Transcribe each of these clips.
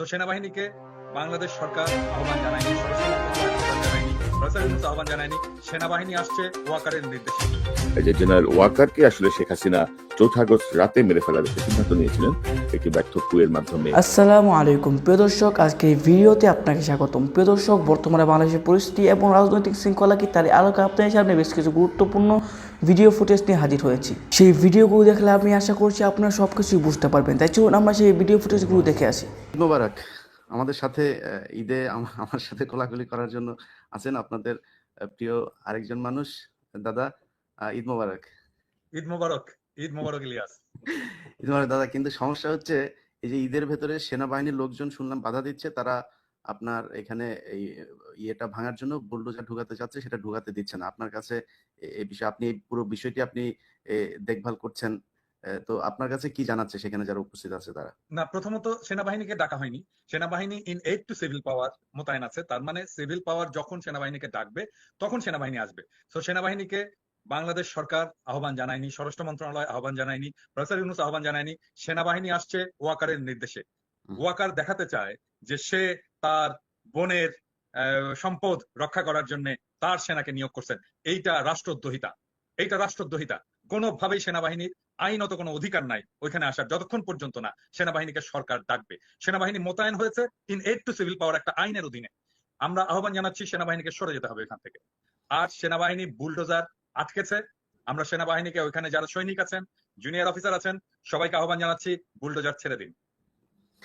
তো সেনাবাহিনীকে বাংলাদেশ সরকার আহ্বান জানায়নি জানায়নি আহ্বান জানায়নি, সেনাবাহিনী আসছে ওয়াকারের নির্দেশে। জেনারেল ওয়াকারকে আসলে শেখ হাসিনা চৌঠা আগস্ট রাতে মেরে ফেলা একটা সিদ্ধান্ত নিয়েছিলেন একটি ব্যর্থ কুয়ের মাধ্যমে। আসসালামু আলাইকুম। প্রিয় দর্শক আজকে এই ভিডিওতে আপনাকে স্বাগতম। প্রিয় দর্শক বর্তমানে বাংলাদেশের পরিস্থিতি এবং রাজনৈতিক শৃঙ্খলা কি তার আলোকে আপনাদের সামনে বেশ কিছু গুরুত্বপূর্ণ ভিডিও ফুটেজ নিয়ে হাজির হয়েছি। সেই ভিডিওগুলো দেখলে আমি আশা করছি আপনারা সব কিছুই বুঝতে পারবেন। তাই চলুন আমরা সেই ভিডিও ফুটেজগুলো দেখে আসি। ঈদ মোবারক আমাদের সাথে ঈদে আমার সাথে কোলাকুলি করার জন্য আছেন আপনাদের প্রিয় আরেকজন মানুষ দাদা ঈদ মোবারক। ঈদ মোবারক ঈদ মোবারক ইলিয়াস। ঈদ মোবারক দাদা। কিন্তু সমস্যা হচ্ছে, এই যে ঈদের ভেতরে সেনাবাহিনীর লোকজন শুনলাম বাধা দিচ্ছে, তারা আপনার এখানে এই ইয়েটা ভাঙার জন্য বুলডোজার ঢুকাতে চাচ্ছে সেটা ঢুকাতে দিচ্ছে না। আপনার কাছে এই বিষয়ে আপনি, পুরো বিষয়টি আপনি দেখভাল করছেন তো আপনার কাছে কি জানাচ্ছে সেখানে যারা উপস্থিত আছে তারা? না, প্রথমত সেনাবাহিনীকে ডাকা হয়নি। সেনাবাহিনী in aid to civil power মোতায়েন আছে। তার মানে সিভিল পাওয়ার যখন সেনাবাহিনীকে ডাকবে, তখন সেনাবাহিনী আসবে। তো সেনাবাহিনীকে বাংলাদেশ সরকার আহ্বান জানায়নি স্বরাষ্ট্র মন্ত্রণালয় আহ্বান জানায়নি প্রফেসর ইউনুস আহ্বান জানায়নি সেনাবাহিনী আসছে ওয়াকারের নির্দেশে। ওয়াকার দেখাতে চায় যে সে তার বোনের সম্পদ রক্ষা করার জন্য তার সেনাকে নিয়োগ করছেন। এইটা রাষ্ট্রদ্রোহিতা। এইটা রাষ্ট্রদ্রোহিতা। কোনোভাবেই সেনাবাহিনীর আইনত কোনো অধিকার নাই ওইখানে আসার যতক্ষণ পর্যন্ত না সেনাবাহিনীকে সরকার ডাকবে। সেনাবাহিনী মোতায়েন হয়েছে in aid to civil power একটা আইনের অধীনে। আমরা আহ্বান জানাচ্ছি সেনাবাহিনীকে সরে যেতে হবে এখান থেকে। আর সেনাবাহিনী বুলডোজার আটকেছে। আমরা সেনাবাহিনীকে ওইখানে যারা সৈনিক আছেন জুনিয়র অফিসার আছেন সবাইকে আহ্বান জানাচ্ছি বুলডোজার ছেড়ে দিন।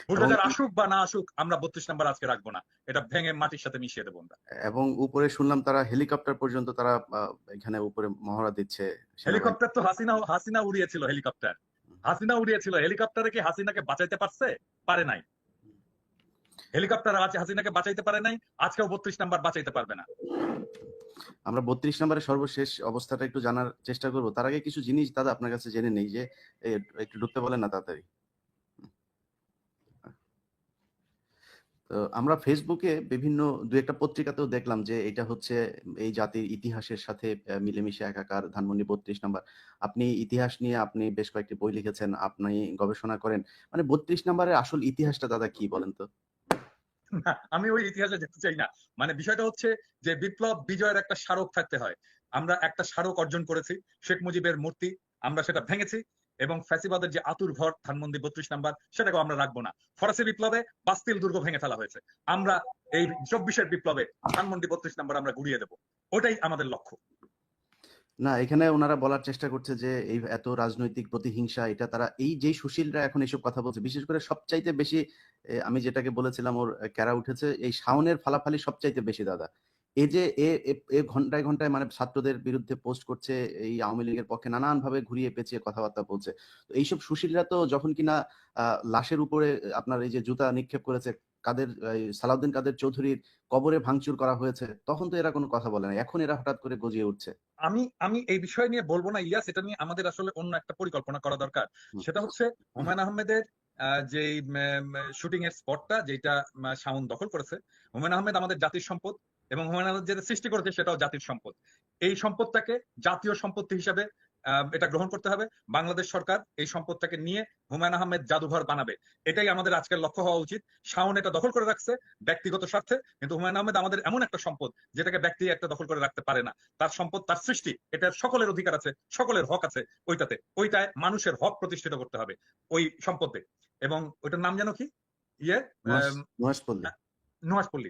বুলডোজার আসুক বা না আসুক আমরা বত্রিশ নাম্বার আজকে রাখব না। এটা ভেঙে মাটির সাথে মিশিয়ে দেবো আমরা। এবং উপরে শুনলাম তারা হেলিকপ্টার পর্যন্ত তারা এখানে উপরে মহড়া দিচ্ছে হেলিকপ্টার তো হাসিনা হাসিনা উড়িয়েছিল হেলিকপ্টার হাসিনা উড়িয়েছিল। হেলিকপ্টারে কি হাসিনাকে বাঁচাইতে পারছে? পারে নাই। হেলিকপ্টার আছে হাসিনাকে বাঁচাইতে পারে নাই আজকেও বত্রিশ নাম্বার বাঁচাইতে পারবে না। আমরা বত্রিশ নম্বরের সর্বশেষ অবস্থাটা একটু জানার চেষ্টা করব। তার আগে কিছু জিনিস দাদা আপনার কাছে জেনে নেই যে একটু ঢুকতে বলেন না তাড়াতাড়ি। তো আমরা ফেসবুকে বিভিন্ন, দু একটা পত্রিকাতেও দেখলাম যে এটা হচ্ছে এই জাতির ইতিহাসের সাথে মিলেমিশে একাকার ধানমন্ডি বত্রিশ নাম্বার। আপনি ইতিহাস নিয়ে আপনি বেশ কয়েকটি বই লিখেছেন, আপনি গবেষণা করেন। মানে বত্রিশ নাম্বারের আসল ইতিহাসটা দাদা কি বলেন তো? আমি ওই ইতিহাসে যেতে চাই না। মানে বিষয়টা হচ্ছে যে বিপ্লব বিজয়ের একটা স্মারক থাকতে হয়। আমরা একটা স্মারক অর্জন করেছি, শেখ মুজিবের মূর্তি, আমরা সেটা ভেঙেছি এবং ফ্যাসিবাদের যে আতুর ঘর ধানমন্দি বত্রিশ নাম্বার, সেটাকেও আমরা রাখব না। ফরাসি বিপ্লবে বাস্তিল দুর্গ ভেঙে ফেলা হয়েছে। আমরা এই চব্বিশের বিপ্লবে ধানমন্ডি বত্রিশ নাম্বার আমরা গুড়িয়ে দেবো। ওটাই আমাদের লক্ষ্য। না, এখানে ওনারা বলার চেষ্টা করছে যে, এই এত রাজনৈতিক প্রতিহিংসা, এটা তারা, এই যে সুশীলরা এখন এসব কথা বলছে, বিশেষ করে সবচাইতে বেশি আমি যেটাকে বলেছিলাম ওর ক্যারা উঠেছে, এই শাওনের ফালাফালি সবচাইতে বেশি দাদা। এই যে, এ, এ- এ ঘন্টায় ঘন্টায় মানে ছাত্রদের বিরুদ্ধে পোস্ট করছে, এই আওয়ামী লীগের পক্ষে নানান ভাবে ঘুরিয়ে পেঁচিয়ে কথাবার্তা বলছে। তো এইসব সুশীলরা তো যখন কিনা লাশের উপরে, আপনার এই যে জুতা নিক্ষেপ করেছে কাদের সালাউদ্দিন কাদের চৌধুরীর কবরে ভাঙচুর করা হয়েছে তখন তো এরা কোনো কথা বলে না এখন এরা হঠাৎ করে গজিয়ে উঠছে। আমি আমি এই বিষয় নিয়ে বলব না ইলিয়াস এটা নিয়ে আমাদের আসলে অন্য একটা পরিকল্পনা করা দরকার। সেটা হচ্ছে হুমায়ুন আহমেদের আহ, যে শুটিং এর স্পটটা যেটা শাওন দখল করেছে হুমায়ুন আহমেদ আমাদের জাতির সম্পদ এবং হুমায়ুন আহমেদ যেটা সৃষ্টি করেছে সেটাও জাতির সম্পদ। এই সম্পদটাকে জাতীয় সম্পত্তি হিসাবে এটা গ্রহণ করতে হবে। বাংলাদেশ সরকার এই সম্পদটাকে নিয়ে হুমায়ুন আহমেদ জাদুঘর বানাবে। এটাই আমাদের আজকের লক্ষ্য হওয়া উচিত। শাওন এটা দখল করে রাখছে ব্যক্তিগত স্বার্থে কিন্তু হুমায়ুন আহমেদ আমাদের এমন একটা সম্পদ যেটাকে ব্যক্তি একটা দখল করে রাখতে পারে না। তার সম্পদ তার সৃষ্টি এটার সকলের অধিকার আছে সকলের হক আছে ওইটাতে। ওইটায় মানুষের হক প্রতিষ্ঠিত করতে হবে ওই সম্পদে। এবং ওইটার নাম জানো কি? ইয়ে আম, নুহাসপল্লী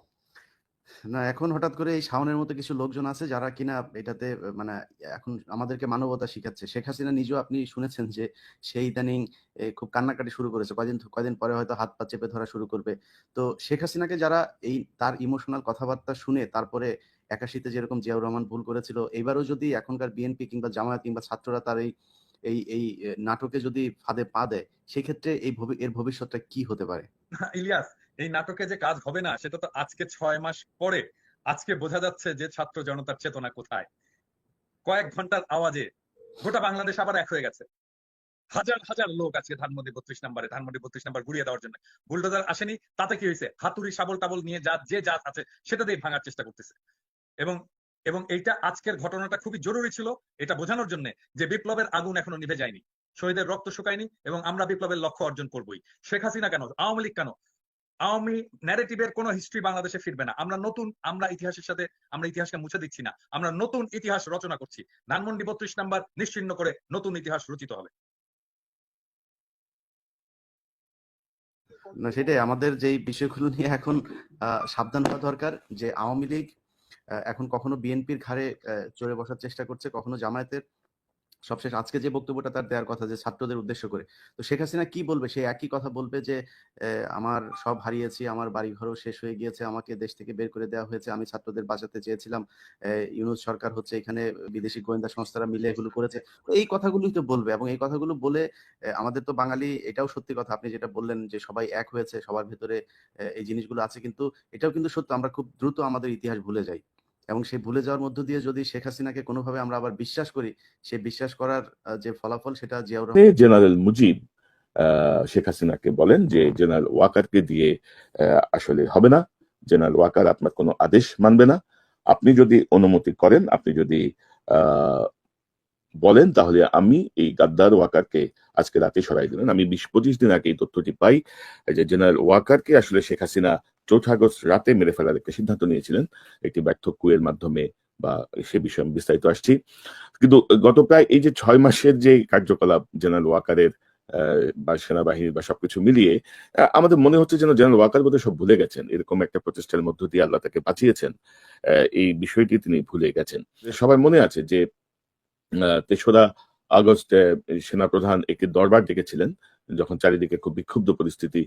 না, এখন হঠাৎ করে এই শাওনের মতো কিছু লোকজন আছে যারা কিনা এটাতে মানে এখন আমাদেরকে মানবতা শিখাচ্ছে। শেখ হাসিনা নিজেও আপনি শুনেছেন যে সেই ইদানিং খুব কান্নাকাটি শুরু করেছে। কয়দিন কয়দিন পরে হয়তো হাত পা চেপে ধরা শুরু করবে। তো শেখ হাসিনাকে যারা এই তার ইমোশনাল কথাবার্তা শুনে তারপরে একাশিতে যেরকম জিয়াউর রহমান ভুল করেছিল, এবারও যদি এখনকার বিএনপি কিংবা জামায়াত কিংবা ছাত্ররা তার এই এই এই নাটকে যদি ফাঁদে পা দেয়, সেক্ষেত্রে এই এর ভবিষ্যৎটা কি হতে পারে? ইলিয়াস এই নাটকে যে কাজ হবে না, সেটা তো আজকে ছয় মাস পরে। আজকে বোঝা যাচ্ছে যে ছাত্র জনতার চেতনা কোথায়। কয়েক ঘণ্টার আওয়াজে গোটা বাংলাদেশ আবার এক হয়ে গেছে। হাজার হাজার লোক আজকে ধানমন্ডি বত্রিশ নাম্বারে, ধানমন্ডি বত্রিশ নাম্বার গুড়িয়ে দেওয়ার জন্য। বুলডোজার আসেনি, তাতে কি হয়েছে? হাতুড়ি, শাবল টাবল নিয়ে যা, যে জাত আছে, সেটা দিয়ে ভাঙার চেষ্টা করতেছে। এবং এবং এইটা আজকের ঘটনাটা খুবই জরুরি ছিল, এটা বোঝানোর জন্য যে বিপ্লবের আগুন এখনও নিভে যায়নি। শহীদের রক্ত শুকায়নি, এবং আমরা বিপ্লবের লক্ষ্য অর্জন করবই। শেখ হাসিনা কেন? আওয়ামী লীগ কেন? আওয়ামী ন্যারেটিভের কোনো হিস্ট্রি বাংলাদেশে ফিরবে না। আমরা নতুন, আমরা ইতিহাসের সাথে, আমরা ইতিহাসকে মুছে দিচ্ছি না। আমরা নতুন ইতিহাস রচনা করছি। ধানমন্ডি বত্রিশ নাম্বার নিশ্চিন্ন করে নতুন ইতিহাস রচিত হবে। না, সেটাই। আমাদের যেই বিষয়গুলো নিয়ে এখন সাবধান হওয়া দরকার যে আওয়ামী লীগ এখন কখনো বিএনপির ঘাড়ে চড়ে বসার চেষ্টা করছে, কখনো জামায়াতের। সবশেষ আজকে যে বক্তব্যটা তার দেওয়ার কথা যে ছাত্রদের উদ্দেশ্য করে। তো শেখ হাসিনা কি বলবে? সে একই কথা বলবে যে আমার সব হারিয়েছি, আমার বাড়ি ঘরও শেষ হয়ে গিয়েছে, আমাকে দেশ থেকে বের করে দেওয়া হয়েছে, আমি ছাত্রদের বাঁচাতে চেয়েছিলাম। ইউনুস সরকার হচ্ছে এখানে বিদেশি গোয়েন্দা সংস্থারা মিলে এগুলো করেছে। এই কথাগুলোই তো বলবে এবং এই কথাগুলো বলে আমাদের তো বাঙালি এটাও সত্যি কথা। আপনি যেটা বললেন যে সবাই এক হয়েছে, সবার ভেতরে এই জিনিসগুলো আছে, কিন্তু এটাও কিন্তু সত্য। আমরা খুব দ্রুত আমাদের ইতিহাস ভুলে যাই। এবং সেই ভুলে যাওয়ার মধ্য দিয়ে যদি শেখ হাসিনাকে কোনোভাবে আমরা আবার বিশ্বাস করি সে বিশ্বাস করার যে ফলাফল সেটা জিয়াউর জেনারেল মুজিব শেখ হাসিনাকে বলেন যে জেনারেল ওয়াকারকে দিয়ে আসলে হবে না। জেনারেল ওয়াকার আপনার কোনো আদেশ মানবে না। আপনি যদি অনুমতি করেন, আপনি যদি বলেন, তাহলে আমি এই গাদ্দার ওয়াকারকে আজকে রাতে সরাই দিলেন। আমি বিশ পঁচিশ দিন আগে এই তথ্যটি পাই যে জেনারেল ওয়াকারকে আসলে শেখ হাসিনা চৌঠা আগস্ট রাতে মেরে ফেলার একটা সিদ্ধান্ত নিয়েছিলেন। একটি ব্যর্থ কুয়ের মাধ্যমে বা সে বিষয়ে আমি বিস্তারিত আসছি। কিন্তু গত প্রায় এই যে ছয় মাসের যে কার্যকলাপ জেনারেল ওয়াকারের বা সেনাবাহিনীর বা সবকিছু মিলিয়ে আমাদের মনে হচ্ছে যেন জেনারেল ওয়াকার বোধহয় সব ভুলে গেছেন। এরকম একটা প্রচেষ্টার মধ্য দিয়ে আল্লাহ তাকে বাঁচিয়েছেন। এই বিষয়টি তিনি ভুলে গেছেন। সবাই মনে আছে যে তেসরা আগস্ট সেনাপ্রধান একটি দরবার ডেকেছিলেন। যখন চারিদিকে খুব বিক্ষুব্ধ পরিস্থিতি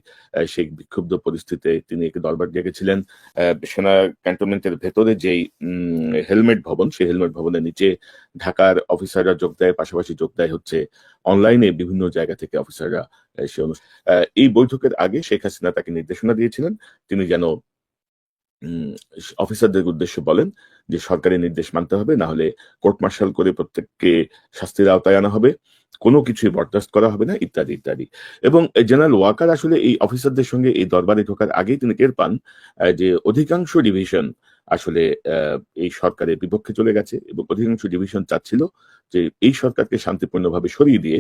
সেই বিক্ষুব্ধ পরিস্থিতিতে তিনি একটি দরবার ডেকেছিলেন সেনা ক্যান্টনমেন্টের ভেতরে যেই হেলমেট ভবন, সেই হেলমেট ভবনের নিচে ঢাকার অফিসাররা যোগ দেয়, পাশাপাশি যোগ দেয় হচ্ছে অনলাইনে বিভিন্ন জায়গা থেকে অফিসাররা সে এই বৈঠকের আগে শেখ হাসিনা তাকে নির্দেশনা দিয়েছিলেন। তিনি যেন অফিসারদের উদ্দেশ্যে বলেন যে সরকারি নির্দেশ মানতে হবে না হলে কোর্ট মার্শাল করে প্রত্যেককে শাস্তির আওতায় আনা হবে। কোনো কিছুই বরদাস্ত করা হবে না, ইত্যাদি ইত্যাদি। এবং জেনারেল ওয়াকার আসলে এই অফিসারদের সঙ্গে এই দরবারে ঢোকার আগেই তিনি টের পান যে অধিকাংশ ডিভিশন আসলে এই সরকারের বিপক্ষে চলে গেছে এবং অধিকাংশ ডিভিশন চাচ্ছিল যে এই সরকারকে শান্তিপূর্ণভাবে সরিয়ে দিয়ে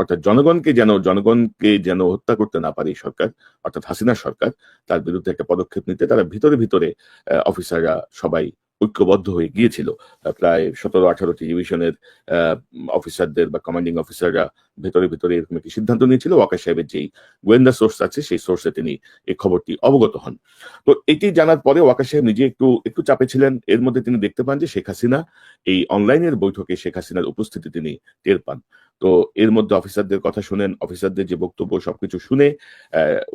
অর্থাৎ জনগণকে যেন জনগণকে যেন হত্যা করতে না পারে এই সরকার, অর্থাৎ হাসিনা সরকার, তার বিরুদ্ধে একটা পদক্ষেপ নিতে তারা ভিতরে ভিতরে অফিসাররা সবাই ঐক্যবদ্ধ হয়ে গিয়েছিল। প্রায় সতেরো, আঠারোটি ডিভিশনের অফিসারদের বা কমান্ডিং অফিসাররা ভেতরে ভেতরে এরকম একটি সিদ্ধান্ত নিয়েছিল। ওয়াকার সাহেবের যেই গোয়েন্দা সোর্স আছে, সেই সোর্সে তিনি এই খবরটি অবগত হন। তো এটি জানার পরে ওয়াকার সাহেব নিজে একটু একটু চাপে ছিলেন। এর মধ্যে তিনি দেখতে পান যে শেখ হাসিনা এই অনলাইনের বৈঠকে শেখ হাসিনার উপস্থিতি তিনি টের পান। তো এর মধ্যে অফিসারদের কথা শুনেন, অফিসারদের যে বক্তব্য সবকিছু শুনে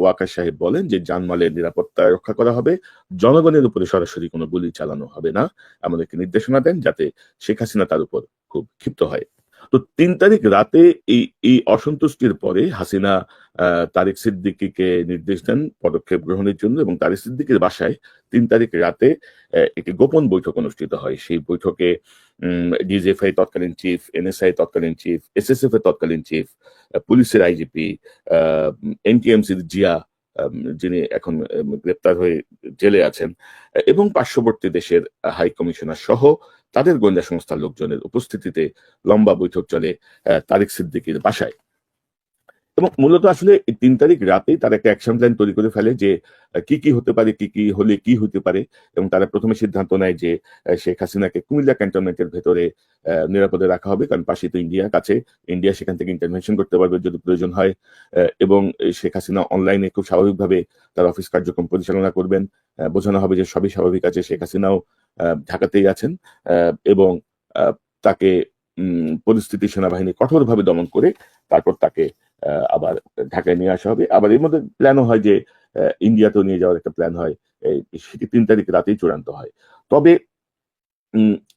ওয়াকার সাহেব বলেন যে জানমালের নিরাপত্তা রক্ষা করা হবে, জনগণের উপরে সরাসরি কোনো গুলি চালানো হবে না। একটি নির্দেশনা দেন যাতে শেখ হাসিনা তার উপর খুব ক্ষিপ্ত হয়। তো তিন তারিখ রাতে এই এই অসন্তুষ্টির পরে হাসিনা তারেক সিদ্দিকীকে নির্দেশ দেন পদক্ষেপ গ্রহণের জন্য এবং তারিক সিদ্দিকের বাসায় তিন তারিখ রাতে একটি গোপন বৈঠক অনুষ্ঠিত হয়। সেই বৈঠকে ডিজিএফআই তৎকালীন চিফ, এনএসআই তৎকালীন চিফ, এসএসএফ এর তৎকালীন চিফ পুলিশের আইজিপি এনটিএমসির জিয়া যিনি এখন গ্রেপ্তার হয়ে জেলে আছেন এবং পার্শ্ববর্তী দেশের হাই কমিশনার সহ তাদের গোয়েন্দা সংস্থার লোকজনের উপস্থিতিতে লম্বা বৈঠক চলে তারেক সিদ্দিকীর বাসায়। এবং মূলত আসলে তিন তারিখ রাতেই তারা একটা অ্যাকশন প্ল্যান তৈরি করে ফেলে যে কি কি হতে পারে, কি কি হলে কি হতে পারে। এবং তারা প্রথমে সিদ্ধান্ত নেয় যে শেখ হাসিনাকে কুমিল্লা ক্যান্টনমেন্টের ভেতরে নিরাপদে রাখা হবে। কারণ পাশে তো ইন্ডিয়া কাছে। ইন্ডিয়া সেখান থেকে ইন্টারভেনশন করতে পারবে যদি প্রয়োজন হয়। এবং শেখ হাসিনা অনলাইনে খুব স্বাভাবিকভাবে তার অফিস কার্যক্রম পরিচালনা করবেন। বোঝানো হবে যে সবই স্বাভাবিক আছে। শেখ হাসিনাও ঢাকাতেই আছেন এবং তাকে পরিস্থিতি সেনাবাহিনী কঠোরভাবে দমন করে তারপর তাকে আবার ঢাকায় নিয়ে আসা হবে। আবার এর মধ্যে প্ল্যানও হয় যে ইন্ডিয়াতেও নিয়ে যাওয়ার একটা প্ল্যান হয় সেটি তিন তারিখ রাতেই চূড়ান্ত হয়। তবে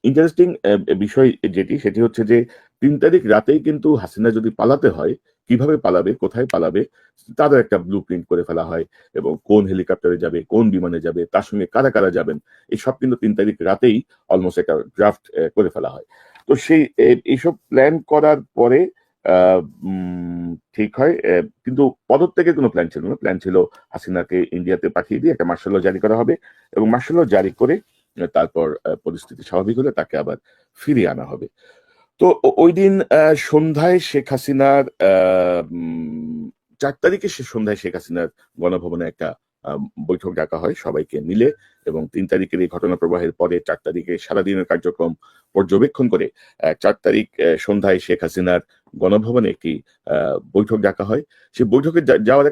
ইন্টারেস্টিং বিষয় যেটি, সেটি হচ্ছে যে, তিন তারিখ রাতেই কিন্তু হাসিনা যদি পালাতে হয় কীভাবে পালাবে, কোথায় পালাবে, তাদের একটা ব্লু প্রিন্ট করে ফেলা হয় এবং কোন হেলিকপ্টারে যাবে, কোন বিমানে যাবে, তার সঙ্গে কারা কারা যাবেন, এই সব কিন্তু তিন তারিখ রাতেই অলমোস্ট একটা ড্রাফট করে ফেলা হয়। তো সেই এইসব প্ল্যান করার পরে ঠিক হয় কিন্তু পদত্যাগের কোনো প্ল্যান ছিল না। প্ল্যান ছিল হাসিনাকে ইন্ডিয়াতে পাঠিয়ে দিয়ে একটা মার্শাল জারি করা হবে এবং মার্শাল জারি করে, তারপর পরিস্থিতি স্বাভাবিক হলে তাকে আবার ফিরিয়ে আনা হবে। তো ওই দিন সন্ধ্যায় শেখ হাসিনার চার তারিখে সে সন্ধ্যায় শেখ হাসিনার গণভবনে একটা বৈঠক ডাকা হয় সবাইকে মিলে এবং তিন তারিখের এই ঘটনা প্রবাহের পরে চার তারিখে সারাদিনের কার্যক্রম পর্যবেক্ষণ করে চার তারিখ সন্ধ্যায় শেখ হাসিনার গণভবনে একটি বৈঠক ডাকা হয়। সে বৈঠকে যাওয়ার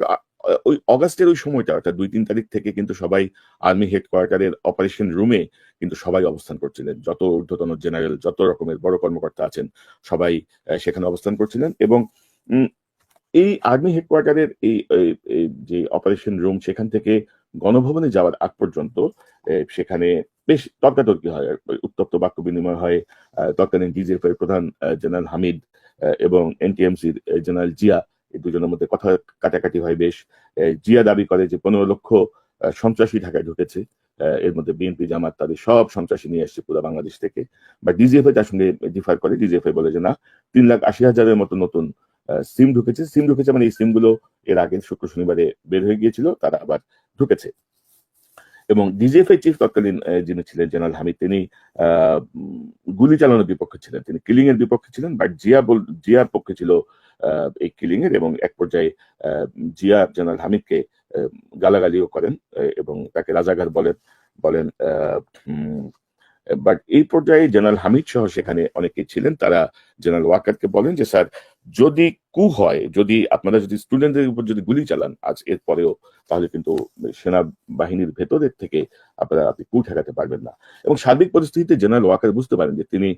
ওই অগাস্টের ওই সময়টা, অর্থাৎ দুই তিন তারিখ থেকে কিন্তু সবাই আর্মি হেডকোয়ার্টারের অপারেশন রুমে কিন্তু সবাই অবস্থান করছিলেন। যত ঊর্ধ্বতন জেনারেল, যত রকমের বড় কর্মকর্তা আছেন, সবাই সেখানে অবস্থান করছিলেন এবং এই আর্মি হেডকোয়ার্টারের এই যে অপারেশন রুম সেখান থেকে গণভবনে যাওয়ার আগ পর্যন্ত সেখানে বেশ তর্কাতর্কি হয়। উত্তপ্ত বাক্য বিনিময় হয় তৎকালীন ডিজিএফ এর প্রধান জেনারেল হামিদ এবং এনটিএমসির জেনারেল জিয়া এই দুজনের মধ্যে কথা কাটাকাটি হয় বেশ। জিয়া দাবি করে যে পনেরো লক্ষ সন্ত্রাসী ঢাকায় ঢুকেছে। এর মধ্যে বিএনপি, জামাত তাদের সব সন্ত্রাসী নিয়ে আসছে পুরো বাংলাদেশ থেকে। বা ডিজিএফআই তার সঙ্গে ডিফার করে। ডিজিএফআই বলে যে, না, তিন লাখ আশি হাজারের মতো নতুন সিম ঢুকেছে। সিম ঢুকেছে মানে এই সিমগুলো এর আগে শুক্র শনিবারে বের হয়ে গিয়েছিল, তারা আবার ঢুকেছে। এবং ডিজিএফ এর চিফ তৎকালীন যিনি ছিলেন, জেনারেল হামিদ, তিনি গুলি চালানোর বিপক্ষে ছিলেন। তিনি কিলিং এর বিপক্ষে ছিলেন, বাট জিয়া জিয়ার পক্ষে ছিল এই কিলিং এর এবং এক পর্যায়ে জিয়া জেনারেল হামিদকে গালাগালিও করেন এবং তাকে রাজাগার বলেন বলেন বাট এই পর্যায়ে জেনারেল হামিদ সহ সেখানে অনেকেই ছিলেন। তারা জেনারেল ওয়াকারকে বলেন যে, স্যার, যদি কু হয়, যদি আপনারা যদি স্টুডেন্টদের উপর যদি গুলি চালান আজ, এর পরেও, তাহলে কিন্তু সেনাবাহিনীর ভেতরের থেকে আপনারা আপনি কু ঠেকাতে পারবেন না। এবং সার্বিক পরিস্থিতিতে জেনারেল ওয়াকার বুঝতে পারেন যে, তিনি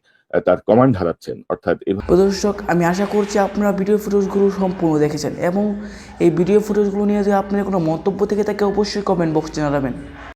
তার কমান্ড হারাচ্ছেন। অর্থাৎ এভাবে দর্শক আমি আশা করছি আপনারা ভিডিও ফুটেজগুলো সম্পূর্ণ দেখেছেন এবং এই ভিডিও ফুটেজগুলো নিয়ে যদি আপনার কোনো মন্তব্য থেকে থাকে, অবশ্যই কমেন্ট বক্স জানাবেন।